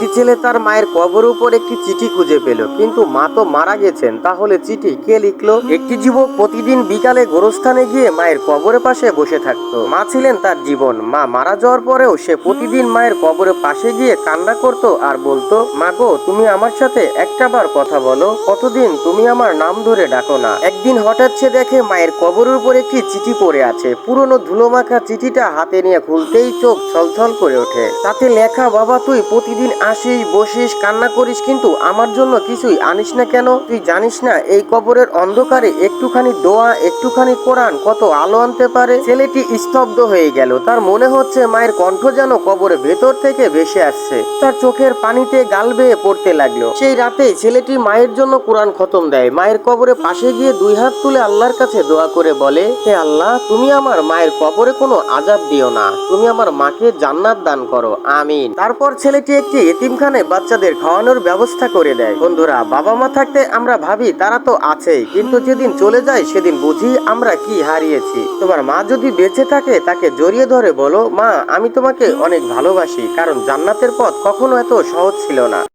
একটি ছেলে তার মায়ের কবর উপর একটি চিঠি খুঁজে পেল। কিন্তু মা তো মারা গেছেন, তাহলে চিঠি কে লিখলো? একটি যুবক প্রতিদিন বিকালে গোরস্থানে গিয়ে মায়ের কবরের পাশে বসে থাকতো। মা ছিলেন তার জীবন। মা মারা যাওয়ার পরেও সে প্রতিদিন মায়ের কবরের পাশে গিয়ে কান্না করত আর বলতো, মা গো, তুমি আমার সাথে একটাবার কথা বলো। কতদিন তুমি আমার নাম ধরে ডাকো না? একদিন হঠাৎ সে দেখে মায়ের কবরের উপর একটি চিঠি পড়ে আছে। পুরনো ধুলোমাখা চিঠিটা হাতে নিয়ে খুলতেই চোখ ছলছল করে ওঠে। তাতে লেখা, বাবা, তুই প্রতিদিন আসিস, বসিস, কান্না করিস, কিন্তু আমার জন্য কিছুই আনিস না কেন? তুই জানিস না, এই কবরের অন্ধকারে একটুখানি দোয়া, একটুখানি কোরআন কত আলো আনতে পারে? ছেলেটি স্তব্ধ হয়ে গেল। তার মনে হচ্ছে মায়ের কণ্ঠ যেন কবরের ভেতর থেকে ভেসে আসছে। তার চোখের পানিতে গাল বেয়ে পড়তে লাগল। সেই রাতে ছেলেটি মায়ের জন্য কোরআন খতম দেয়। মায়ের কবরে পাশে গিয়ে দুই হাত তুলে আল্লাহর কাছে দোয়া করে বলে, হে আল্লাহ, তুমি আমার মায়ের কবরে কোনো আজাব দিও না। তুমি আমার মাকে জান্নাত দান করো। আমিন। তারপর ছেলেটি একটি এতিমখানে বাচ্চাদের খাওয়ানোর ব্যবস্থা করে দেয়। বন্ধুরা বাবা মা থাকতে আমরা ভাবি তারা তো আছেই, কিন্তু যেদিন চলে যায় সেদিন বুঝি আমরা কি হারিয়েছি। তোমার মা যদি বেঁচে থাকে তাকে জড়িয়ে ধরে বলো, মা, আমি তোমাকে অনেক ভালোবাসি, কারণ জান্নাতের পথ কখনো এত সহজ ছিল না।